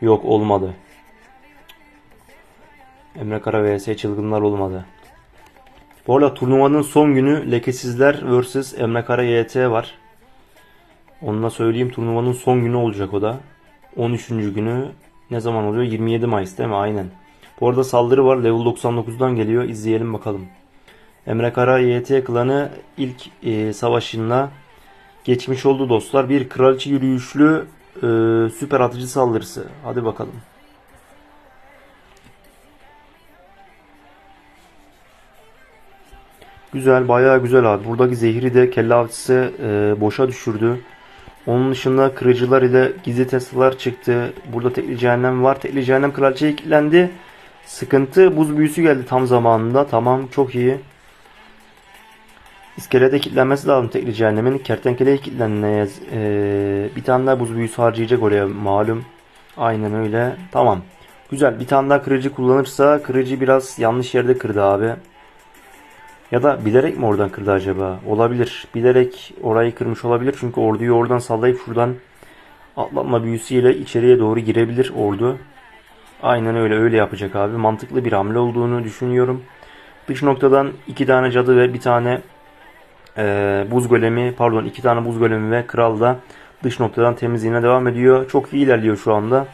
Yok olmadı. Emre Kara vs Çılgınlar olmadı. Bu arada turnuvanın son günü Lekesizler vs Emre Kara YT var. Onunla söyleyeyim turnuvanın son günü olacak o da. 13. günü ne zaman oluyor? 27 Mayıs değil mi? Aynen. Bu arada saldırı var. Level 99'dan geliyor. İzleyelim bakalım. Emre Kara YT klanı ilk e, savaşında geçmiş oldu dostlar. Bir kraliçe yürüyüşlü e, süper atıcı saldırısı. Hadi bakalım. Güzel, bayağı güzel abi. Buradaki zehri de kelle avcısı e, boşa düşürdü. Onun dışında kırıcılar ile gizli Tesla'lar çıktı. Burada tekli cehennem var. Tekli cehennem kraliçeye kilitlendi. Sıkıntı buz büyüsü geldi tam zamanında. Tamam çok iyi. İskelete kilitlenmesi lazım tekli cehennemin. Kertenkeleye kilitlenmeye ee, bir tane daha buz büyüsü harcayacak oraya malum. Aynen öyle. Tamam. Güzel. Bir tane daha kırıcı kullanırsa kırıcı biraz yanlış yerde kırdı abi. Ya da bilerek mi oradan kırdı acaba? Olabilir. Bilerek orayı kırmış olabilir. Çünkü orduyu oradan sallayıp şuradan atlatma büyüsüyle içeriye doğru girebilir ordu. Aynen öyle öyle yapacak abi. Mantıklı bir hamle olduğunu düşünüyorum. Dış noktadan iki tane cadı ve bir tane e, buz golemi pardon iki tane buz golemi ve kral da dış noktadan temizliğine devam ediyor. Çok iyi ilerliyor şu anda.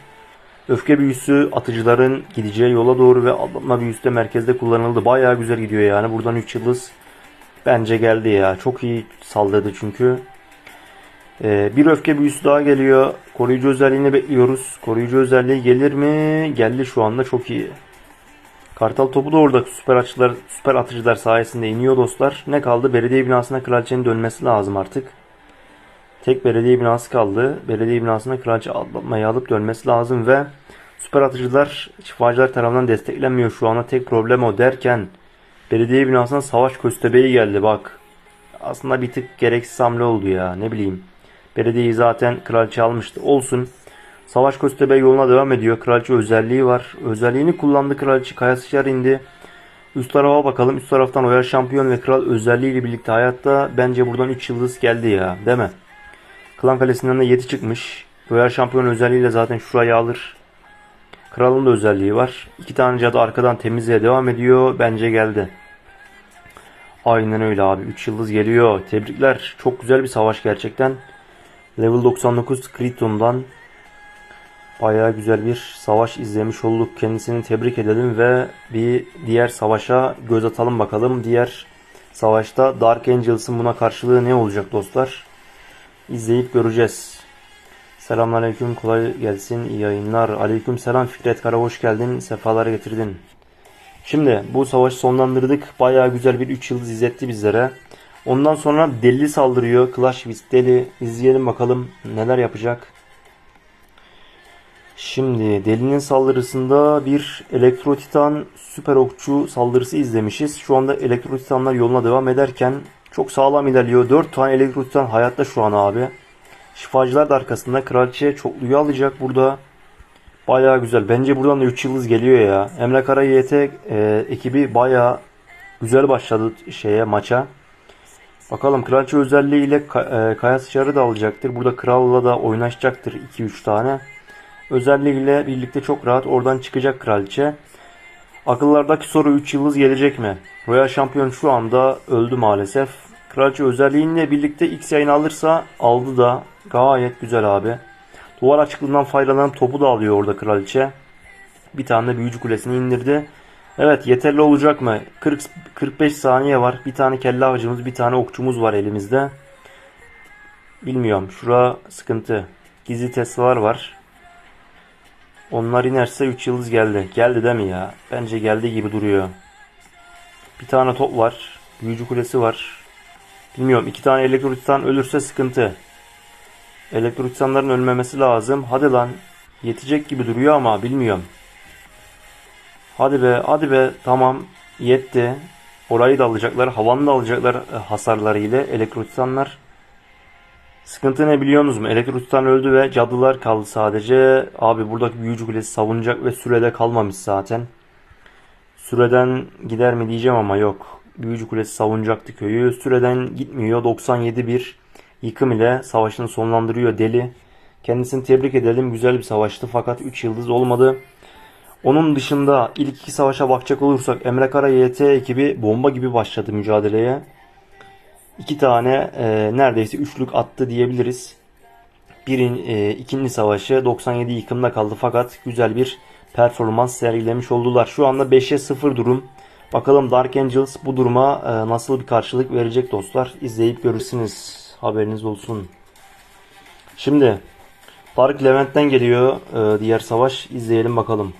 Öfke büyüsü atıcıların gideceği yola doğru ve atlatma büyüsü de merkezde kullanıldı. Bayağı güzel gidiyor yani. Buradan 3 yıldız bence geldi ya. Çok iyi saldırdı çünkü. Ee, bir öfke büyüsü daha geliyor. Koruyucu özelliğini bekliyoruz. Koruyucu özelliği gelir mi? Geldi şu anda çok iyi. Kartal topu da orada süper atıcılar, süper atıcılar sayesinde iniyor dostlar. Ne kaldı? Belediye binasına kraliçenin dönmesi lazım artık. Tek belediye binası kaldı. Belediye binasına kraliçe atlatmayı alıp dönmesi lazım ve süper atıcılar şifacılar tarafından desteklenmiyor şu anda. Tek problem o derken belediye binasına savaş köstebeği geldi bak. Aslında bir tık gereksiz hamle oldu ya ne bileyim. Belediyeyi zaten kraliçe almıştı. Olsun. Savaş köstebeği yoluna devam ediyor. Kraliçe özelliği var. Özelliğini kullandı kraliçe. Kayasıçlar indi. Üst tarafa bakalım. Üst taraftan Royal Şampiyon ve Kral özelliğiyle birlikte hayatta bence buradan 3 yıldız geldi ya. Değil mi? Klan Kalesi'nden de 7 çıkmış. Royal Şampiyon özelliğiyle zaten şurayı alır. Kralın da özelliği var. İki tane cadı arkadan temizliğe devam ediyor. Bence geldi. Aynen öyle abi. 3 yıldız geliyor. Tebrikler. Çok güzel bir savaş gerçekten. Level 99 Kriton'dan bayağı güzel bir savaş izlemiş olduk. Kendisini tebrik edelim ve bir diğer savaşa göz atalım bakalım. Diğer savaşta Dark Angels'ın buna karşılığı ne olacak dostlar? İzleyip göreceğiz. Selamünaleyküm, kolay gelsin, iyi yayınlar. Aleyküm selam Fikret Kara, hoş geldin, sefalar getirdin. Şimdi bu savaşı sonlandırdık. Bayağı güzel bir 3 yıldız izletti bizlere. Ondan sonra deli saldırıyor. Clash with Deli. İzleyelim bakalım neler yapacak. Şimdi delinin saldırısında bir elektro titan süper okçu saldırısı izlemişiz. Şu anda elektro titanlar yoluna devam ederken çok sağlam ilerliyor. 4 tane elektro titan hayatta şu an abi. Şifacılar da arkasında. Kraliçe çokluyu alacak burada. Bayağı güzel. Bence buradan da 3 yıldız geliyor ya. Emre Kara YT e, ekibi bayağı güzel başladı şeye maça. Bakalım kraliçe özelliğiyle ka- e, kaya sıçarı da alacaktır. Burada kralla da oynaşacaktır 2-3 tane. Özelliğiyle birlikte çok rahat oradan çıkacak kraliçe. Akıllardaki soru 3 yıldız gelecek mi? Royal Şampiyon şu anda öldü maalesef. Kraliçe özelliğiyle birlikte X yayını alırsa aldı da gayet güzel abi. Duvar açıklığından faydalanıp topu da alıyor orada kraliçe. Bir tane büyücü kulesini indirdi. Evet yeterli olacak mı? 40 45 saniye var. Bir tane kelle avcımız, bir tane okçumuz var elimizde. Bilmiyorum. Şura sıkıntı. Gizli Tesla'lar var. Onlar inerse 3 yıldız geldi. Geldi değil mi ya? Bence geldi gibi duruyor. Bir tane top var. Büyücü kulesi var. Bilmiyorum. iki tane elektrotitan ölürse sıkıntı. Elektrotitanların ölmemesi lazım. Hadi lan. Yetecek gibi duruyor ama bilmiyorum. Hadi be, hadi be. Tamam. Yetti. Orayı da alacaklar. Havanı da alacaklar e, hasarları ile elektrotitanlar. Sıkıntı ne biliyorsunuz mu? Elektrotitan öldü ve cadılar kaldı sadece. Abi buradaki büyücü kulesi savunacak ve sürede kalmamış zaten. Süreden gider mi diyeceğim ama yok. Büyücü kulesi savunacaktı köyü. Süreden gitmiyor. 97 bir yıkım ile savaşını sonlandırıyor deli. Kendisini tebrik edelim. Güzel bir savaştı fakat 3 yıldız olmadı. Onun dışında ilk iki savaşa bakacak olursak Emre Kara YT ekibi bomba gibi başladı mücadeleye. İki tane e, neredeyse üçlük attı diyebiliriz. Birin, e, ikinci savaşı 97 yıkımda kaldı fakat güzel bir performans sergilemiş oldular. Şu anda 5'e 0 durum. Bakalım Dark Angels bu duruma e, nasıl bir karşılık verecek dostlar. İzleyip görürsünüz. Haberiniz olsun. Şimdi Dark Levent'ten geliyor e, diğer savaş. İzleyelim bakalım.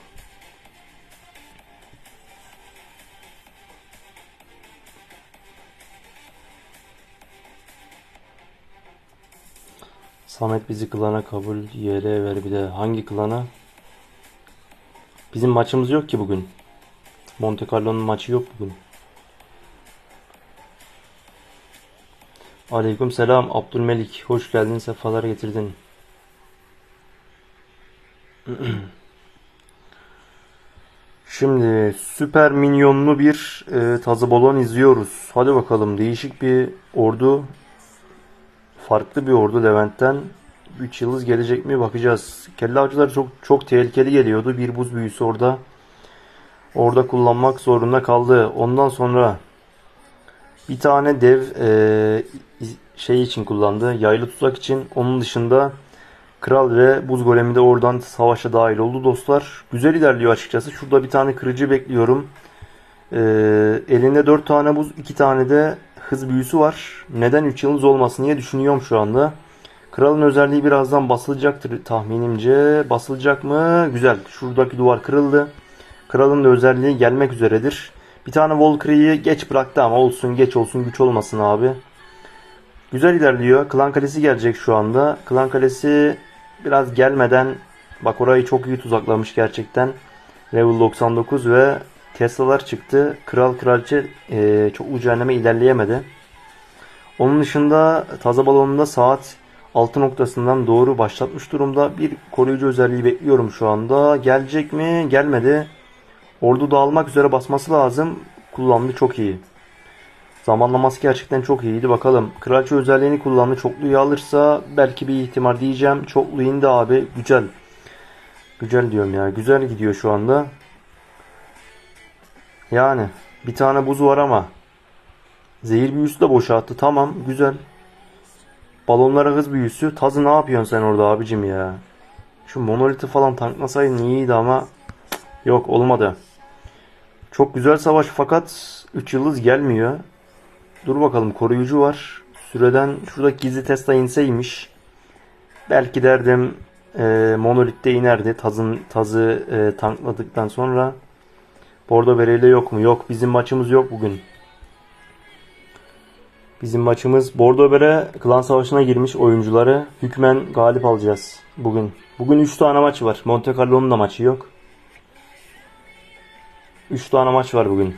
Samet bizi klana kabul yere ver bir de. Hangi klana? Bizim maçımız yok ki bugün. Monte Carlo'nun maçı yok bugün. Aleyküm selam Abdülmelik. Hoş geldin, sefalar getirdin. Şimdi süper minyonlu bir e, tazı balon izliyoruz. Hadi bakalım değişik bir ordu. Farklı bir ordu Levent'ten. 3 yıldız gelecek mi bakacağız. Kelle avcıları çok çok tehlikeli geliyordu. Bir buz büyüsü orada. Orada kullanmak zorunda kaldı. Ondan sonra bir tane dev e, şey için kullandı. Yaylı tuzak için. Onun dışında Kral ve Buz Golemi de oradan savaşa dahil oldu dostlar. Güzel ilerliyor açıkçası. Şurada bir tane kırıcı bekliyorum. Ee, elinde 4 tane buz, 2 tane de hız büyüsü var. Neden 3 yıldız olmasın diye düşünüyorum şu anda. Kralın özelliği birazdan basılacaktır tahminimce. Basılacak mı? Güzel. Şuradaki duvar kırıldı. Kralın da özelliği gelmek üzeredir. Bir tane Valkyrie'yi geç bıraktı ama olsun geç olsun güç olmasın abi. Güzel ilerliyor. Klan Kalesi gelecek şu anda. Klan Kalesi biraz gelmeden bak orayı çok iyi tuzaklamış gerçekten. Level 99 ve Tesla'lar çıktı. Kral kraliçe e, çok ucu cehenneme ilerleyemedi. Onun dışında taza balonunda saat 6 noktasından doğru başlatmış durumda. Bir koruyucu özelliği bekliyorum şu anda. Gelecek mi? Gelmedi. Ordu dağılmak üzere basması lazım. Kullandı çok iyi. Zamanlaması gerçekten çok iyiydi. Bakalım. Kraliçe özelliğini kullandı. Çokluyu alırsa belki bir ihtimal diyeceğim. Çoklu indi abi. Güzel. Güzel diyorum ya. Güzel gidiyor şu anda. Yani bir tane buz var ama zehir büyüsü de boşalttı. Tamam. Güzel. Balonlara hız büyüsü. Tazı ne yapıyorsun sen orada abicim ya? Şu monoliti falan tanklasaydın iyiydi ama yok olmadı. Çok güzel savaş fakat 3 yıldız gelmiyor. Dur bakalım koruyucu var. Süreden şuradaki gizli Tesla inseymiş. Belki derdim e, monolitte inerdi. Tazın, tazı e, tankladıktan sonra. Bordo bereyle yok mu? Yok bizim maçımız yok bugün. Bizim maçımız Bordo Bere klan savaşına girmiş oyuncuları hükmen galip alacağız bugün. Bugün 3 tane maç var. Monte Carlo'nun da maçı yok. 3 tane maç var bugün.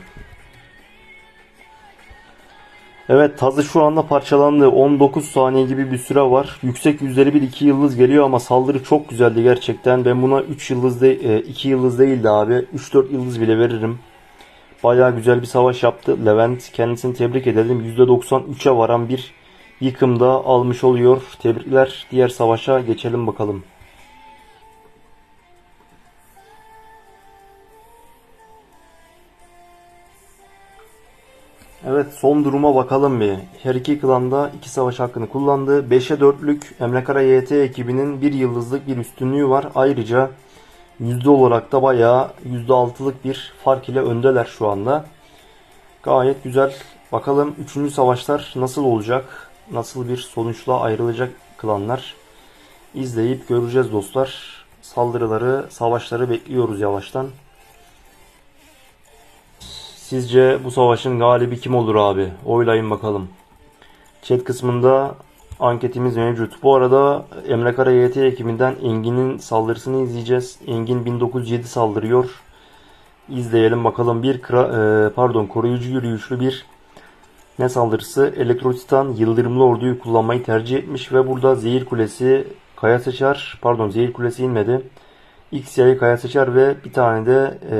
Evet tazı şu anda parçalandı. 19 saniye gibi bir süre var. Yüksek yüzdeli bir 2 yıldız geliyor ama saldırı çok güzeldi gerçekten. Ben buna 3 yıldız de, 2 yıldız değildi abi. 3-4 yıldız bile veririm. Bayağı güzel bir savaş yaptı. Levent kendisini tebrik edelim. %93'e varan bir yıkımda almış oluyor. Tebrikler. Diğer savaşa geçelim bakalım. Evet son duruma bakalım bir. Her iki klanda iki savaş hakkını kullandı. 5'e 4'lük Emre Kara YT ekibinin bir yıldızlık bir üstünlüğü var. Ayrıca yüzde olarak da bayağı yüzde altılık bir fark ile öndeler şu anda. Gayet güzel. Bakalım 3. savaşlar nasıl olacak? Nasıl bir sonuçla ayrılacak klanlar? İzleyip göreceğiz dostlar. Saldırıları, savaşları bekliyoruz yavaştan. Sizce bu savaşın galibi kim olur abi? Oylayın bakalım. Chat kısmında anketimiz mevcut. Bu arada Emre Kara YT ekibinden Engin'in saldırısını izleyeceğiz. Engin 1907 saldırıyor. İzleyelim bakalım. Bir kra- e, pardon koruyucu yürüyüşlü bir ne saldırısı? Elektrotitan yıldırımlı orduyu kullanmayı tercih etmiş ve burada zehir kulesi kaya seçer. Pardon zehir kulesi inmedi. X yayı kaya seçer ve bir tane de e,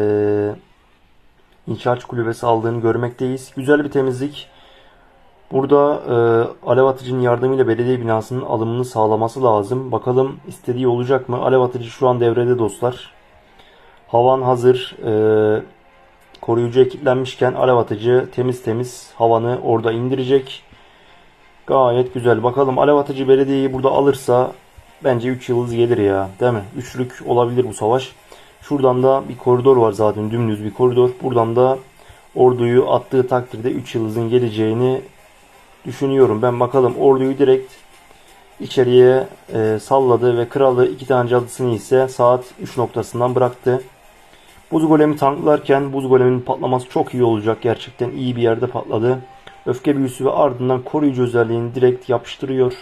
inşaat kulübesi aldığını görmekteyiz. Güzel bir temizlik. Burada e, alev atıcının yardımıyla belediye binasının alımını sağlaması lazım. Bakalım istediği olacak mı? Alev atıcı şu an devrede dostlar. Havan hazır. E, koruyucu ekiplenmişken alev atıcı temiz temiz havanı orada indirecek. Gayet güzel. Bakalım alev atıcı belediyeyi burada alırsa bence 3 yıldız gelir ya. Değil mi? Üçlük olabilir bu savaş. Şuradan da bir koridor var zaten. Dümdüz bir koridor. Buradan da orduyu attığı takdirde 3 yıldızın geleceğini düşünüyorum. Ben bakalım orduyu direkt içeriye e, salladı ve kralı iki tane cadısını ise saat 3 noktasından bıraktı. Buz golemi tanklarken buz goleminin patlaması çok iyi olacak. Gerçekten iyi bir yerde patladı. Öfke büyüsü ve ardından koruyucu özelliğini direkt yapıştırıyor.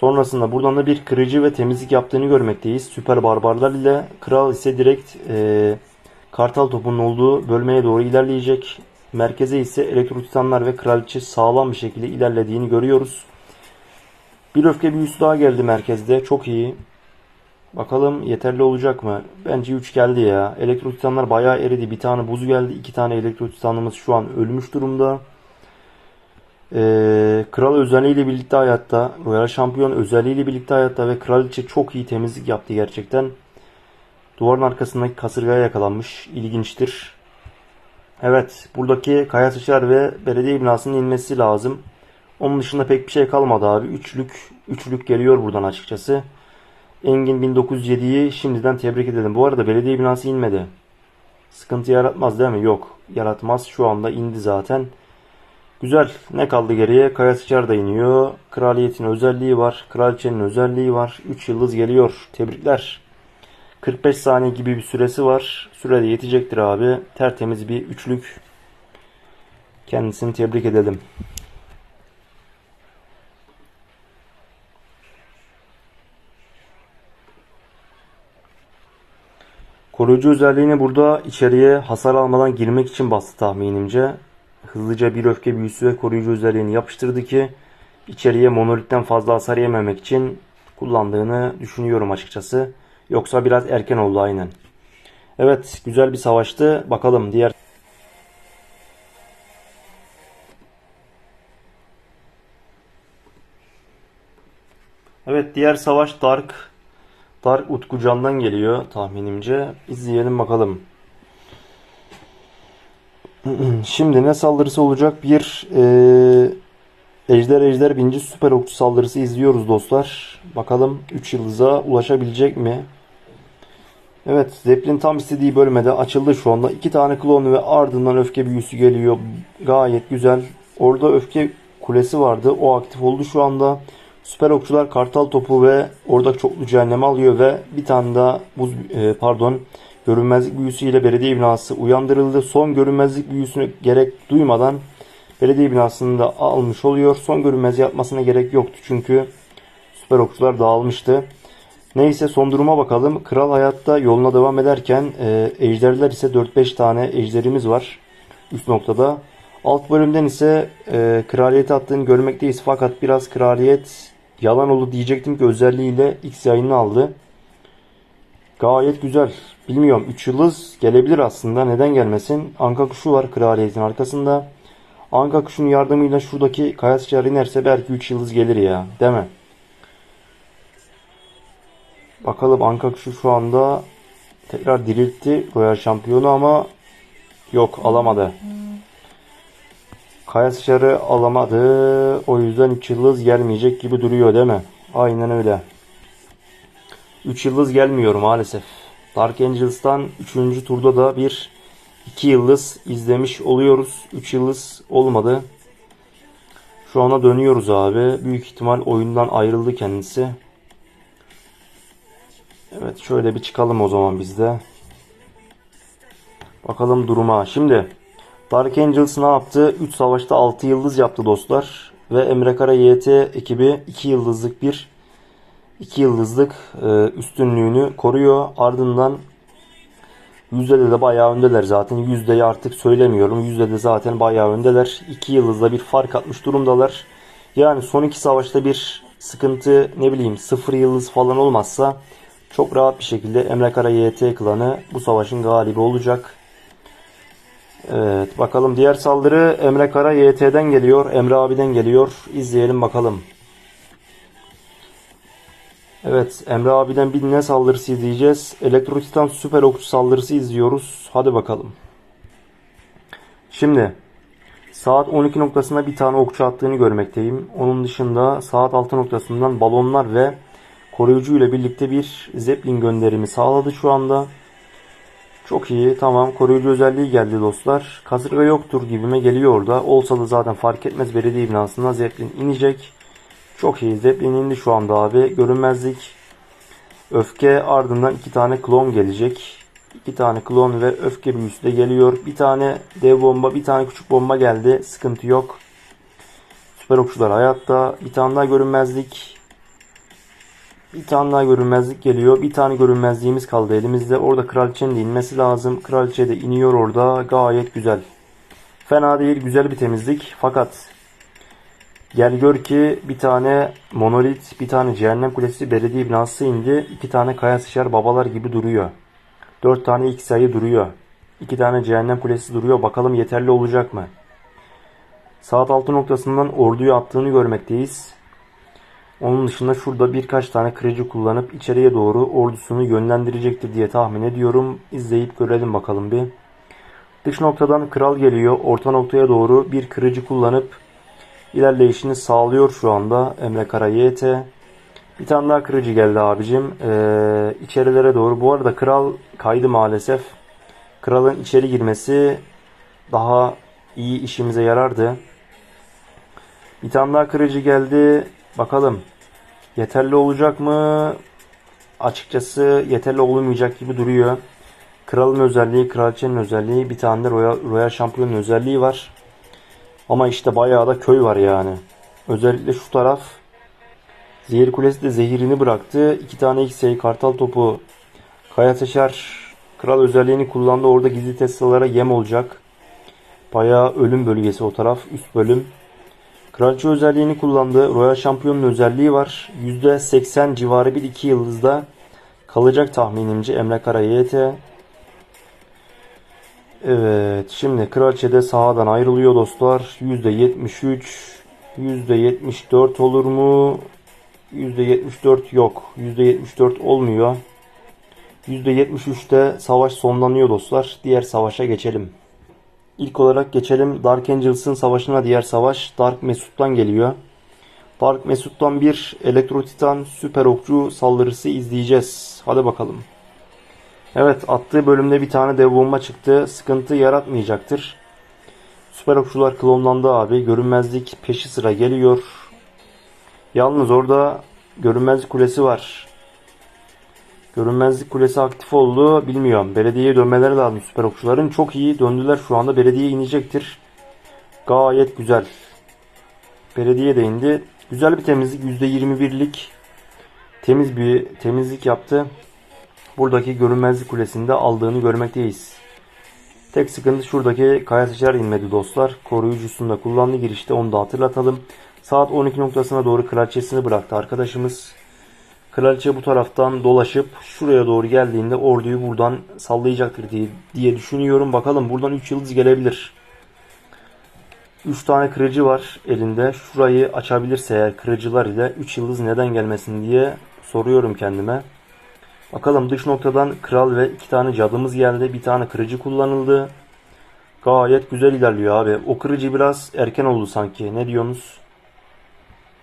Sonrasında buradan da bir kırıcı ve temizlik yaptığını görmekteyiz. Süper barbarlar ile kral ise direkt e, kartal topunun olduğu bölmeye doğru ilerleyecek. Merkeze ise elektro titanlar ve kraliçe sağlam bir şekilde ilerlediğini görüyoruz. Bir öfke büyüsü daha geldi merkezde. Çok iyi. Bakalım yeterli olacak mı? Bence 3 geldi ya. Elektro titanlar bayağı eridi. Bir tane buz geldi. iki tane elektro titanımız şu an ölmüş durumda. Ee, kral özelliğiyle birlikte hayatta. Royal şampiyon özelliğiyle birlikte hayatta ve kraliçe çok iyi temizlik yaptı gerçekten. Duvarın arkasındaki kasırgaya yakalanmış. İlginçtir. Evet, buradaki kaya sıçrar ve belediye binasının inmesi lazım. Onun dışında pek bir şey kalmadı abi. Üçlük, üçlük geliyor buradan açıkçası. Engin 1907'yi şimdiden tebrik edelim. Bu arada belediye binası inmedi. Sıkıntı yaratmaz değil mi? Yok. Yaratmaz. Şu anda indi zaten. Güzel. Ne kaldı geriye? Kaya sıçar da iniyor. Kraliyetin özelliği var. Kraliçenin özelliği var. 3 yıldız geliyor. Tebrikler. 45 saniye gibi bir süresi var. Sürede yetecektir abi. Tertemiz bir üçlük. Kendisini tebrik edelim. Koruyucu özelliğini burada içeriye hasar almadan girmek için bastı tahminimce. Hızlıca bir öfke büyüsü ve koruyucu özelliğini yapıştırdı ki içeriye monolitten fazla hasar yememek için kullandığını düşünüyorum açıkçası. Yoksa biraz erken oldu aynen. Evet güzel bir savaştı. Bakalım diğer Evet diğer savaş Dark Dark Utkucan'dan geliyor tahminimce. İzleyelim bakalım. Şimdi ne saldırısı olacak? Bir e, Ejder Ejder binci süper okçu saldırısı izliyoruz dostlar. Bakalım 3 yıldıza ulaşabilecek mi? Evet Zeppelin tam istediği bölmede açıldı şu anda. iki tane klon ve ardından öfke büyüsü geliyor. Gayet güzel. Orada öfke kulesi vardı. O aktif oldu şu anda. Süper okçular kartal topu ve orada çoklu cehennemi alıyor ve bir tane daha buz e, pardon görünmezlik büyüsüyle belediye binası uyandırıldı. Son görünmezlik büyüsünü gerek duymadan belediye binasını da almış oluyor. Son görünmez yapmasına gerek yoktu çünkü süper okçular dağılmıştı. Neyse son duruma bakalım. Kral hayatta yoluna devam ederken e, ejderler ise 4-5 tane ejderimiz var. Üst noktada. Alt bölümden ise e, kraliyeti attığını görmekteyiz. Fakat biraz kraliyet yalan oldu diyecektim ki özelliğiyle X yayını aldı. Gayet güzel. Bilmiyorum 3 yıldız gelebilir aslında. Neden gelmesin? Anka kuşu var kraliyetin arkasında. Anka kuşunun yardımıyla şuradaki kaya sıçrar inerse belki 3 yıldız gelir ya. Değil mi? Bakalım Anka kuşu şu anda tekrar diriltti Royal şampiyonu ama yok alamadı. Kaya sıçarı alamadı. O yüzden 3 yıldız gelmeyecek gibi duruyor değil mi? Aynen öyle. 3 yıldız gelmiyor maalesef. Dark Angels'tan 3. turda da bir 2 yıldız izlemiş oluyoruz. 3 yıldız olmadı. Şu ana dönüyoruz abi. Büyük ihtimal oyundan ayrıldı kendisi. Evet şöyle bir çıkalım o zaman biz de. Bakalım duruma. Şimdi Dark Angels ne yaptı? 3 savaşta 6 yıldız yaptı dostlar. Ve Emre Kara YT ekibi 2 yıldızlık bir 2 yıldızlık e, üstünlüğünü koruyor. Ardından yüzde de bayağı öndeler zaten. Yüzdeyi artık söylemiyorum. Yüzde de zaten bayağı öndeler. 2 yıldızla bir fark atmış durumdalar. Yani son iki savaşta bir sıkıntı ne bileyim 0 yıldız falan olmazsa çok rahat bir şekilde Emre Kara YT klanı bu savaşın galibi olacak. Evet bakalım diğer saldırı Emre Kara YT'den geliyor. Emre abiden geliyor. İzleyelim bakalım. Evet Emre abiden bir ne saldırısı izleyeceğiz. Elektro Titan süper okçu saldırısı izliyoruz. Hadi bakalım. Şimdi saat 12 noktasında bir tane okçu attığını görmekteyim. Onun dışında saat 6 noktasından balonlar ve koruyucu ile birlikte bir zeppelin gönderimi sağladı şu anda. Çok iyi. Tamam. Koruyucu özelliği geldi dostlar. Kasırga yoktur gibime geliyor orada. Olsa da zaten fark etmez. Belediye binasına Zeppelin inecek. Çok iyi. Zeppelin indi şu anda abi. Görünmezlik. Öfke ardından iki tane klon gelecek. İki tane klon ve öfke büyüsü de geliyor. Bir tane dev bomba, bir tane küçük bomba geldi. Sıkıntı yok. Süper okçular hayatta. Bir tane daha görünmezlik. Bir tane daha görünmezlik geliyor. Bir tane görünmezliğimiz kaldı elimizde. Orada kraliçenin de inmesi lazım. Kraliçe de iniyor orada. Gayet güzel. Fena değil. Güzel bir temizlik. Fakat gel gör ki bir tane monolit, bir tane cehennem kulesi belediye binası indi. İki tane kaya sıçar babalar gibi duruyor. Dört tane ilk sayı duruyor. İki tane cehennem kulesi duruyor. Bakalım yeterli olacak mı? Saat altı noktasından orduyu attığını görmekteyiz. Onun dışında şurada birkaç tane kırıcı kullanıp içeriye doğru ordusunu yönlendirecektir diye tahmin ediyorum. İzleyip görelim bakalım bir. Dış noktadan kral geliyor. Orta noktaya doğru bir kırıcı kullanıp ilerleyişini sağlıyor şu anda Emre Kara YT. Bir tane daha kırıcı geldi abicim. Ee, içerilere doğru. Bu arada kral kaydı maalesef. Kralın içeri girmesi daha iyi işimize yarardı. Bir tane daha kırıcı geldi. Bakalım yeterli olacak mı? Açıkçası yeterli olmayacak gibi duruyor. Kralın özelliği, kraliçenin özelliği, bir tane de Royal, Royal Şampiyon'un özelliği var. Ama işte bayağı da köy var yani. Özellikle şu taraf Zehir Kulesi de zehirini bıraktı. İki tane X-Ray kartal topu Kaya Teşer kral özelliğini kullandı. Orada gizli Tesla'lara yem olacak. Bayağı ölüm bölgesi o taraf. Üst bölüm. Kraliçe özelliğini kullandı. Royal Şampiyon'un özelliği var. %80 civarı bir iki yıldızda kalacak tahminimce Emre Kara YT. Evet şimdi Kraliçe de sahadan ayrılıyor dostlar. %73 %74 olur mu? %74 yok. %74 olmuyor. %73'te savaş sonlanıyor dostlar. Diğer savaşa geçelim. İlk olarak geçelim Dark Angels'ın savaşına diğer savaş Dark Mesut'tan geliyor. Dark Mesut'tan bir Elektro Titan süper okçu saldırısı izleyeceğiz. Hadi bakalım. Evet attığı bölümde bir tane dev bomba çıktı. Sıkıntı yaratmayacaktır. Süper okçular klonlandı abi. Görünmezlik peşi sıra geliyor. Yalnız orada görünmezlik kulesi var. Görünmezlik kulesi aktif oldu. Bilmiyorum. Belediyeye dönmeleri lazım süper okçuların. Çok iyi döndüler şu anda. Belediye inecektir. Gayet güzel. Belediye de indi. Güzel bir temizlik. %21'lik temiz bir temizlik yaptı. Buradaki görünmezlik kulesinde aldığını görmekteyiz. Tek sıkıntı şuradaki kaya sıçrar inmedi dostlar. Koruyucusunu da kullandı girişte onu da hatırlatalım. Saat 12 noktasına doğru kraliçesini bıraktı arkadaşımız. Kraliçe bu taraftan dolaşıp şuraya doğru geldiğinde orduyu buradan sallayacaktır diye, diye düşünüyorum. Bakalım buradan 3 yıldız gelebilir. 3 tane kırıcı var elinde. Şurayı açabilirse eğer kırıcılar ile 3 yıldız neden gelmesin diye soruyorum kendime. Bakalım dış noktadan kral ve 2 tane cadımız geldi. Bir tane kırıcı kullanıldı. Gayet güzel ilerliyor abi. O kırıcı biraz erken oldu sanki. Ne diyorsunuz?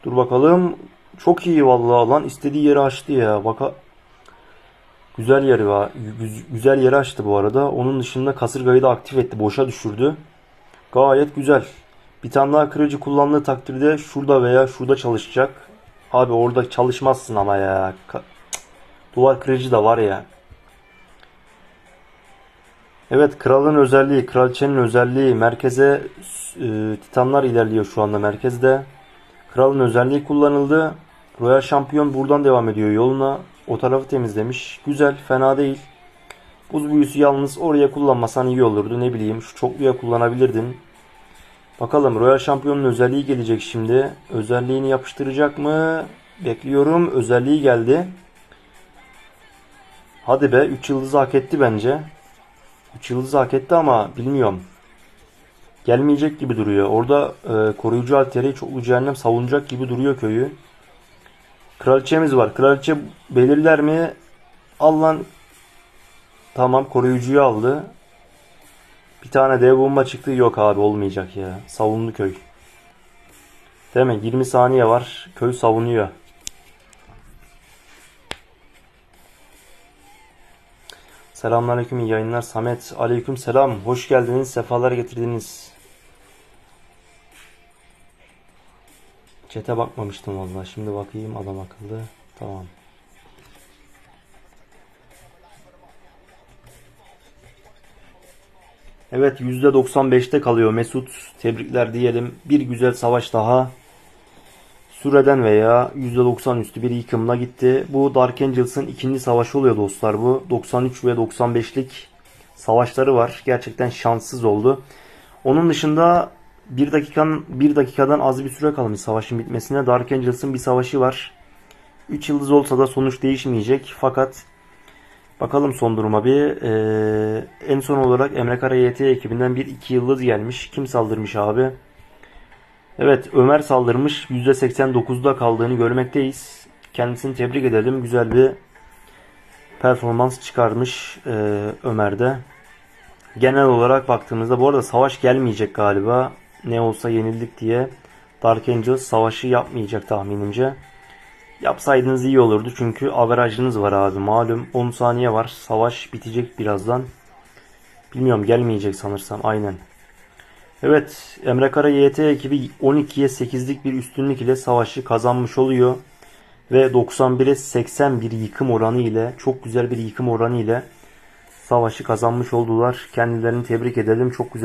Dur bakalım. Çok iyi vallahi lan. istediği yeri açtı ya. Baka Güzel yeri var. Güzel yeri açtı bu arada. Onun dışında kasırgayı da aktif etti. Boşa düşürdü. Gayet güzel. Bir tane daha kırıcı kullandığı takdirde şurada veya şurada çalışacak. Abi orada çalışmazsın ama ya. Ka Duvar kırıcı da var ya. Evet kralın özelliği, kraliçenin özelliği merkeze e, titanlar ilerliyor şu anda merkezde. Kralın özelliği kullanıldı. Royal Şampiyon buradan devam ediyor yoluna. O tarafı temizlemiş. Güzel, fena değil. Buz büyüsü yalnız oraya kullanmasan iyi olurdu. Ne bileyim şu çokluya kullanabilirdin. Bakalım Royal Şampiyon'un özelliği gelecek şimdi. Özelliğini yapıştıracak mı? Bekliyorum. Özelliği geldi. Hadi be 3 yıldızı hak etti bence. 3 yıldızı hak etti ama bilmiyorum. Gelmeyecek gibi duruyor. Orada e, koruyucu alteri çoklu cehennem savunacak gibi duruyor köyü. Kraliçemiz var. Kraliçe belirler mi? Al lan. Tamam koruyucuyu aldı. Bir tane dev bomba çıktı. Yok abi olmayacak ya. Savundu köy. Değil mi? 20 saniye var. Köy savunuyor. Selamünaleyküm iyi yayınlar Samet. Aleyküm selam. Hoş geldiniz. Sefalar getirdiniz. Çete bakmamıştım vallahi. Şimdi bakayım adam akıllı. Tamam. Evet %95'te kalıyor Mesut. Tebrikler diyelim. Bir güzel savaş daha. Süreden veya %90 üstü bir yıkımla gitti. Bu Dark Angels'ın ikinci savaşı oluyor dostlar bu. 93 ve 95'lik savaşları var. Gerçekten şanssız oldu. Onun dışında bir dakikanın bir dakikadan az bir süre kalmış savaşın bitmesine. Dark Angels'ın bir savaşı var. 3 yıldız olsa da sonuç değişmeyecek. Fakat bakalım son duruma bir. Ee, en son olarak Emre Kara YT ekibinden bir 2 yıldız gelmiş. Kim saldırmış abi? Evet Ömer saldırmış. %89'da kaldığını görmekteyiz. Kendisini tebrik edelim. Güzel bir performans çıkarmış e, Ömer'de. Genel olarak baktığımızda bu arada savaş gelmeyecek galiba. Ne olsa yenildik diye Dark Angels savaşı yapmayacak tahminimce. Yapsaydınız iyi olurdu çünkü averajınız var abi malum 10 saniye var. Savaş bitecek birazdan. Bilmiyorum gelmeyecek sanırsam aynen. Evet Emre Kara YT ekibi 12'ye 8'lik bir üstünlük ile savaşı kazanmış oluyor. Ve 91'e 80 bir yıkım oranı ile çok güzel bir yıkım oranı ile savaşı kazanmış oldular. Kendilerini tebrik edelim. Çok güzel